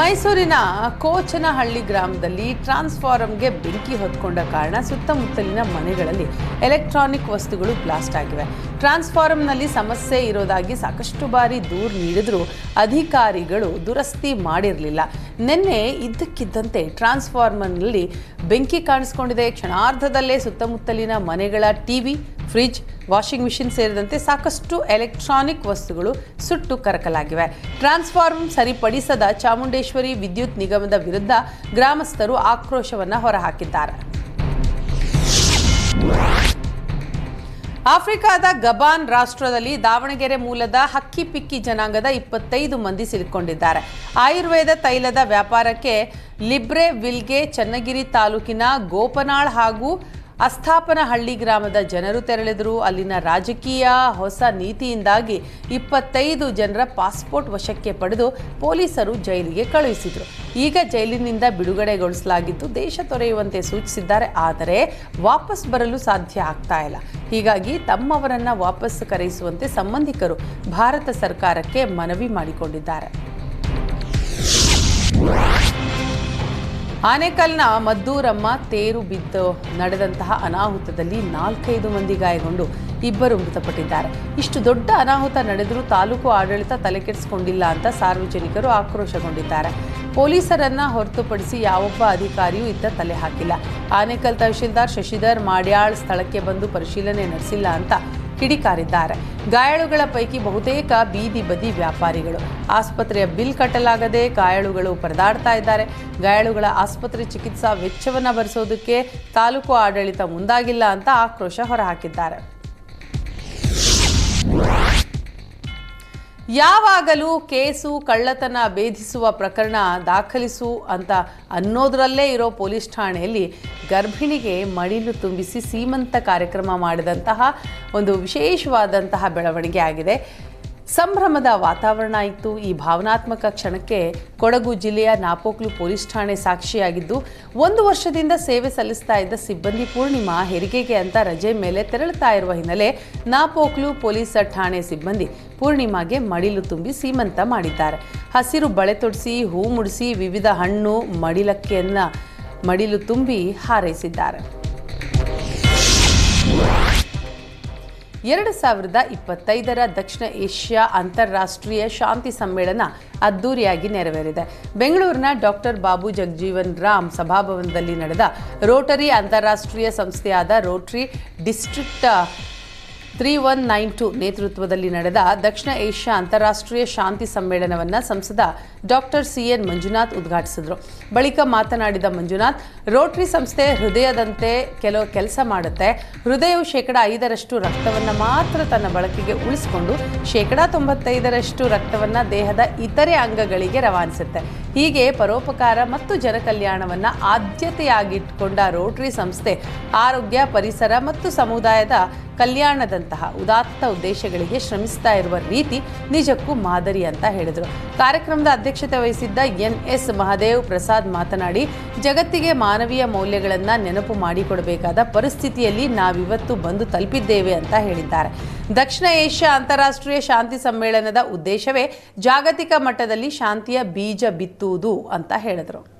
ಮೈಸೂರಿನ ಕೋಚನಹಳ್ಳಿ ಗ್ರಾಮದಲ್ಲಿ ಟ್ರಾನ್ಸ್ಫಾರಮ್ಗೆ ಬೆಂಕಿ ಹೊತ್ಕೊಂಡ ಕಾರಣ ಸುತ್ತಮುತ್ತಲಿನ ಮನೆಗಳಲ್ಲಿ ಎಲೆಕ್ಟ್ರಾನಿಕ್ ವಸ್ತುಗಳು ಬ್ಲಾಸ್ಟ್ ಆಗಿವೆ. ಟ್ರಾನ್ಸ್ಫಾರಮ್ನಲ್ಲಿ ಸಮಸ್ಯೆ ಇರೋದಾಗಿ ಸಾಕಷ್ಟು ಬಾರಿ ದೂರು ನೀಡಿದರೂ ಅಧಿಕಾರಿಗಳು ದುರಸ್ತಿ ಮಾಡಿರಲಿಲ್ಲ. ನಿನ್ನೆ ಇದ್ದಕ್ಕಿದ್ದಂತೆ ಟ್ರಾನ್ಸ್ಫಾರ್ಮರ್ನಲ್ಲಿ ಬೆಂಕಿ ಕಾಣಿಸ್ಕೊಂಡಿದೆ. ಕ್ಷಣಾರ್ಧದಲ್ಲೇ ಸುತ್ತಮುತ್ತಲಿನ ಮನೆಗಳ ಟಿವಿ ಫ್ರಿಡ್ಜ್ ವಾಷಿಂಗ್ ಮಿಷಿನ್ ಸೇರಿದಂತೆ ಸಾಕಷ್ಟು ಎಲೆಕ್ಟ್ರಾನಿಕ್ ವಸ್ತುಗಳು ಸುಟ್ಟು ಕರಕಲಾಗಿವೆ. ಟ್ರಾನ್ಸ್ಫಾರ್ಮ್ ಸರಿಪಡಿಸದ ಚಾಮುಂಡೇಶ್ವರಿ ವಿದ್ಯುತ್ ನಿಗಮದ ವಿರುದ್ಧ ಗ್ರಾಮಸ್ಥರು ಆಕ್ರೋಶವನ್ನು ಹೊರಹಾಕಿದ್ದಾರೆ. ಆಫ್ರಿಕಾದ ಗಬಾನ್ ರಾಷ್ಟ್ರದಲ್ಲಿ ದಾವಣಗೆರೆ ಮೂಲದ ಹಕ್ಕಿ ಪಿಕ್ಕಿ ಜನಾಂಗದ ಇಪ್ಪತ್ತೈದು ಮಂದಿ ಸಿಲುಕೊಂಡಿದ್ದಾರೆ. ಆಯುರ್ವೇದ ತೈಲದ ವ್ಯಾಪಾರಕ್ಕೆ ಲಿಬ್ರೆ ವಿಲ್ಗೆ, ಚನ್ನಗಿರಿ ತಾಲೂಕಿನ ಗೋಪನಾಳ್ ಹಾಗೂ ಅಸ್ಥಾಪನಹಳ್ಳಿ ಗ್ರಾಮದ ಜನರು ತೆರಳಿದರು. ಅಲ್ಲಿನ ರಾಜಕೀಯ ಹೊಸ ನೀತಿಯಿಂದಾಗಿ ಇಪ್ಪತ್ತೈದು ಜನರ ಪಾಸ್ಪೋರ್ಟ್ ವಶಕ್ಕೆ ಪಡೆದು ಪೊಲೀಸರು ಜೈಲಿಗೆ ಕಳುಹಿಸಿದರು. ಈಗ ಜೈಲಿನಿಂದ ಬಿಡುಗಡೆಗೊಳಿಸಲಾಗಿದ್ದು ದೇಶ ತೊರೆಯುವಂತೆ ಸೂಚಿಸಿದ್ದಾರೆ. ಆದರೆ ವಾಪಸ್ ಬರಲು ಸಾಧ್ಯ ಆಗ್ತಾ ಇಲ್ಲ. ಹೀಗಾಗಿ ತಮ್ಮವರನ್ನ ವಾಪಸ್ ಕರೆಯಿಸುವಂತೆ ಸಂಬಂಧಿಕರು ಭಾರತ ಸರ್ಕಾರಕ್ಕೆ ಮನವಿ ಮಾಡಿಕೊಂಡಿದ್ದಾರೆ. ಆನೇಕಲ್ನ ಮದ್ದೂರಮ್ಮ ತೇರು ಬಿದ್ದು ನಡೆದಂತಹ ಅನಾಹುತದಲ್ಲಿ ನಾಲ್ಕೈದು ಮಂದಿ ಗಾಯಗೊಂಡು ಇಬ್ಬರು ಮೃತಪಟ್ಟಿದ್ದಾರೆ. ಇಷ್ಟು ದೊಡ್ಡ ಅನಾಹುತ ನಡೆದರೂ ತಾಲೂಕು ಆಡಳಿತ ತಲೆಕೆಡಿಸಿಕೊಂಡಿಲ್ಲ ಅಂತ ಸಾರ್ವಜನಿಕರು ಆಕ್ರೋಶಗೊಂಡಿದ್ದಾರೆ. ಪೊಲೀಸರನ್ನ ಹೊರತುಪಡಿಸಿ ಯಾವೊಬ್ಬ ಅಧಿಕಾರಿಯೂ ಇತ್ತ ತಲೆ ಹಾಕಿಲ್ಲ ಆನೇಕಲ್ ತಹಶೀಲ್ದಾರ್ ಶಶಿಧರ್ ಮಾಡ್ಯಾಳ್ ಸ್ಥಳಕ್ಕೆ ಬಂದು ಪರಿಶೀಲನೆ ನಡೆಸಿಲ್ಲ ಅಂತ ಕಿಡಿಕಾರಿದ್ದಾರೆ. ಗಾಯಾಳುಗಳ ಪೈಕಿ ಬಹುತೇಕ ಬೀದಿ ಬದಿ ವ್ಯಾಪಾರಿಗಳು. ಆಸ್ಪತ್ರೆಯ ಬಿಲ್ ಕಟ್ಟಲಾಗದೆ ಗಾಯಾಳುಗಳು ಪರದಾಡ್ತಾ ಇದ್ದಾರೆ. ಗಾಯಾಳುಗಳ ಆಸ್ಪತ್ರೆ ಚಿಕಿತ್ಸಾ ವೆಚ್ಚವನ್ನು ಭರಿಸೋದಕ್ಕೆ ತಾಲೂಕು ಆಡಳಿತ ಮುಂದಾಗಿಲ್ಲ ಅಂತ ಆಕ್ರೋಶ ಹೊರಹಾಕಿದ್ದಾರೆ. ಯಾವಾಗಲೂ ಕೇಸು, ಕಳ್ಳತನ ಭೇದಿಸುವ ಪ್ರಕರಣ ದಾಖಲಿಸು ಅಂತ ಅನ್ನೋದರಲ್ಲೇ ಇರೋ ಪೊಲೀಸ್ ಠಾಣೆಯಲ್ಲಿ ಗರ್ಭಿಣಿಗೆ ಮಡಿಲು ತುಂಬಿಸಿ ಸೀಮಂತ ಕಾರ್ಯಕ್ರಮ ಮಾಡಿದಂತಹ ಒಂದು ವಿಶೇಷವಾದಂತಹ ಬೆಳವಣಿಗೆ ಆಗಿದೆ. ಸಂಭ್ರಮದ ವಾತಾವರಣ ಇತ್ತು. ಈ ಭಾವನಾತ್ಮಕ ಕ್ಷಣಕ್ಕೆ ಕೊಡಗು ಜಿಲ್ಲೆಯ ನಾಪೋಕ್ಲು ಪೊಲೀಸ್ ಠಾಣೆ ಸಾಕ್ಷಿಯಾಗಿದ್ದು, ಒಂದು ವರ್ಷದಿಂದ ಸೇವೆ ಸಲ್ಲಿಸ್ತಾ ಇದ್ದ ಸಿಬ್ಬಂದಿ ಪೂರ್ಣಿಮಾ ಹೆರಿಗೆಗೆ ಅಂತ ರಜೆ ಮೇಲೆ ತೆರಳುತ್ತಾ ಇರುವ ಹಿನ್ನೆಲೆ ನಾಪೋಕ್ಲು ಪೊಲೀಸ್ ಠಾಣೆ ಸಿಬ್ಬಂದಿ ಪೂರ್ಣಿಮಾಗೆ ಮಡಿಲು ತುಂಬಿ ಸೀಮಂತ ಮಾಡಿದ್ದಾರೆ. ಹಸಿರು ಬಳೆ ತೊಡಿಸಿ, ಹೂ ಮುಡಿಸಿ, ವಿವಿಧ ಹಣ್ಣು, ಮಡಿಲಕ್ಕಿಯನ್ನು ಮಡಿಲು ತುಂಬಿ ಹಾರೈಸಿದ್ದಾರೆ. ಎರಡು ಸಾವಿರದ ಇಪ್ಪತ್ತೈದರ ದಕ್ಷಿಣ ಏಷ್ಯಾ ಅಂತಾರಾಷ್ಟ್ರೀಯ ಶಾಂತಿ ಸಮ್ಮೇಳನ ಅದ್ದೂರಿಯಾಗಿ ನೆರವೇರಿದೆ. ಬೆಂಗಳೂರಿನ ಡಾಕ್ಟರ್ ಬಾಬು ಜಗಜೀವನ್ ರಾಮ್ ಸಭಾಭವನದಲ್ಲಿ ನಡೆದ ರೋಟರಿ ಅಂತಾರಾಷ್ಟ್ರೀಯ ಸಂಸ್ಥೆಯಾದ Rotary district three one nine two ನೇತೃತ್ವದಲ್ಲಿ ನಡೆದ ದಕ್ಷಿಣ ಏಷ್ಯಾ ಅಂತಾರಾಷ್ಟ್ರೀಯ ಶಾಂತಿ ಸಮ್ಮೇಳನವನ್ನು ಸಂಸದ ಡಾಕ್ಟರ್ ಸಿ ಎನ್ ಮಂಜುನಾಥ್ ಉದ್ಘಾಟಿಸಿದರು. ಬಳಿಕ ಮಾತನಾಡಿದ ಮಂಜುನಾಥ್, ರೋಟರಿ ಸಂಸ್ಥೆ ಹೃದಯದಂತೆ ಕೆಲವು ಕೆಲಸ ಮಾಡುತ್ತೆ. ಹೃದಯವು ಶೇಕಡ ಐದರಷ್ಟು ರಕ್ತವನ್ನು ಮಾತ್ರ ತನ್ನ ಬಳಕೆಗೆ ಉಳಿಸಿಕೊಂಡು, ಶೇಕಡ ತೊಂಬತ್ತೈದರಷ್ಟು ರಕ್ತವನ್ನು ದೇಹದ ಇತರೆ ಅಂಗಗಳಿಗೆ ರವಾನಿಸುತ್ತೆ. ಹೀಗೆ ಪರೋಪಕಾರ ಮತ್ತು ಜನಕಲ್ಯಾಣವನ್ನು ಆದ್ಯತೆಯಾಗಿಟ್ಟುಕೊಂಡ ರೋಟರಿ ಸಂಸ್ಥೆ ಆರೋಗ್ಯ, ಪರಿಸರ ಮತ್ತು ಸಮುದಾಯದ ಕಲ್ಯಾಣದಂತಹ ಉದಾತ್ತ ಉದ್ದೇಶಗಳಿಗೆ ಶ್ರಮಿಸ್ತಾ ಇರುವ ರೀತಿ ನಿಜಕ್ಕೂ ಮಾದರಿ ಅಂತ ಹೇಳಿದರು. ಕಾರ್ಯಕ್ರಮದ ಅಧ್ಯಕ್ಷತೆ ವಹಿಸಿದ್ದ ಎನ್ ಎಸ್ ಮಹದೇವ್ ಪ್ರಸಾದ್ ಮಾತನಾಡಿ, ಜಗತ್ತಿಗೆ ಮಾನವೀಯ ಮೌಲ್ಯಗಳನ್ನು ನೆನಪು ಮಾಡಿಕೊಡಬೇಕಾದ ಪರಿಸ್ಥಿತಿಯಲ್ಲಿ ನಾವಿವತ್ತು ಬಂದು ತಲುಪಿದ್ದೇವೆ ಅಂತ ಹೇಳಿದ್ದಾರೆ. ದಕ್ಷಿಣ ಏಷ್ಯಾ ಅಂತಾರಾಷ್ಟ್ರೀಯ ಶಾಂತಿ ಸಮ್ಮೇಳನದ ಉದ್ದೇಶವೇ ಜಾಗತಿಕ ಮಟ್ಟದಲ್ಲಿ ಶಾಂತಿಯ ಬೀಜ ಬಿತ್ತುವುದು ಅಂತ ಹೇಳಿದರು.